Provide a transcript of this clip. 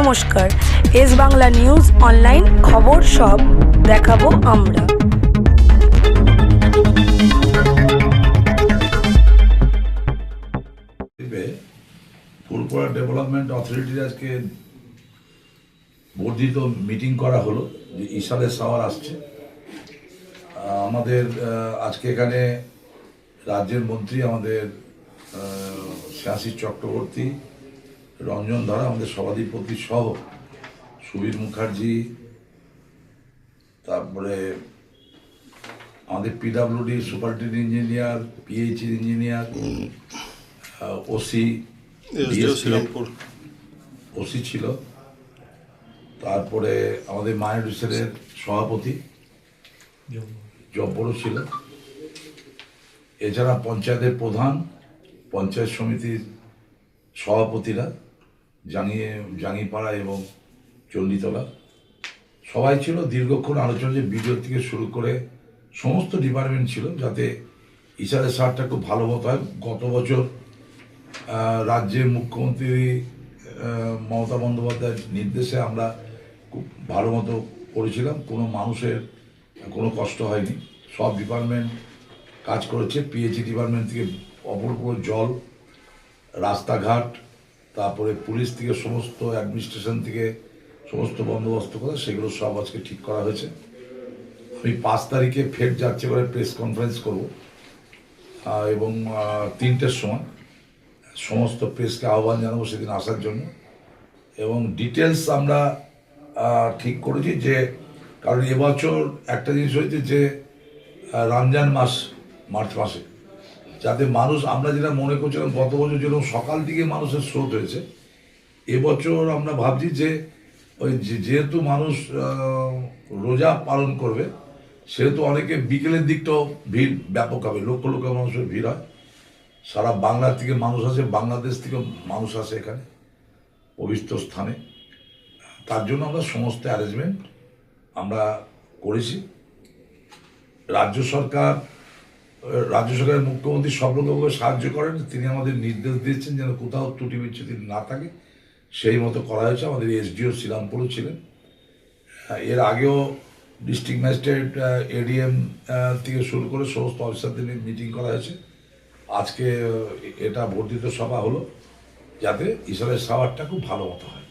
নমস্কার। S Bangla news online খবর সব দেখাবো আমরা। ফুলপুরা ডেভেলপমেন্ট অথরিটির আজকে বর্ধিত মিটিং করা হলো, যে ইশাদের সাওয়ার আসছে। আমাদের আজকে এখানে রাজ্যের মন্ত্রী আমাদের শ্যাসী চক্রবর্তী রঞ্জন ধরা আমাদের সভাধিপতি সহ সুবীর মুখার্জি তারপরে আমাদের PWD superintendent engineer PH engineer OC OC ছিল। তারপরে আমাদের মায়ের ডিসেলের সভাপতি জব্বরও ছিল। এছাড়া পঞ্চায়েতের প্রধান পঞ্চায়েত সমিতির সভাপতিরা জাঙ্গিয়ে, জাঙ্গিপাড়া এবং চণ্ডীতলা। সবাই ছিল দীর্ঘক্ষণ আলোচনা যে বিডিও থেকে শুরু করে সমস্ত ডিপার্টমেন্ট ছিল যাতে ইশারের সারটা খুব ভালো মতো হয়। গত বছর রাজ্যের মুখ্যমন্ত্রী মমতা বন্দ্যোপাধ্যায়ের নির্দেশে আমরা খুব ভালো মতো করেছিলাম কোনো মানুষের কোনো কষ্ট হয়নি। সব ডিপার্টমেন্ট কাজ করেছে। পিএইচি ডিপার্টমেন্ট থেকে অপূর্ব জল, রাস্তাঘাট তারপরে পুলিশ থেকে সমস্ত অ্যাডমিনিস্ট্রেশন থেকে সমস্ত বন্দোবস্ত করে সেগুলো সব আজকে ঠিক করা হয়েছে। আমি পাঁচ তারিখে ফের যাচ্ছে করে প্রেস কনফারেন্স করব। এবং তিনটের সময় সমস্ত প্রেসকে আহ্বান জানাব সেদিন আসার জন্য। এবং ডিটেলস আমরা ঠিক করেছি যে, কারণ এবছর একটা জিনিস হয়েছে যে রমজান মাস, মার্চ মাসে। যাতে মানুষ, আমরা যেটা মনে করছিলাম গত বছর যেরকম সকাল দিকে মানুষের স্রোত হয়েছে, এবছর আমরা ভাবছি যে ওই যেহেতু মানুষ রোজা পালন করবে, সেহেতু অনেকে বিকেলের দিকটাও ভিড় ব্যাপক হবে, লক্ষ লক্ষ মানুষের ভিড় হয়। সারা বাংলার থেকে মানুষ আসে, বাংলাদেশ থেকে মানুষ আসে এখানে, পবিত্র স্থানে। তার জন্য আমরা সমস্ত অ্যারেঞ্জমেন্ট আমরা করেছি। রাজ্য সরকার রাজ্য সরকারের মুখ্যমন্ত্রী সব সাহায্য করেন, তিনি আমাদের নির্দেশ দিয়েছেন যেন কোথাও ত্রুটি বিচ্ছুতি না থাকে। সেই মতো করা হয়েছে, আমাদের এসডিও শ্রীরামপুরও ছিলেন। এর আগেও ডিস্ট্রিক্ট ম্যাজিস্ট্রেট এডিএম থেকে শুরু করে সমস্ত অফিসারদের নিয়ে মিটিং করা হয়েছে। আজকে এটা বর্ধিত সভা হলো, যাতে ঈশ্বরের সাওয়ারটা খুব ভালো মতো হয়।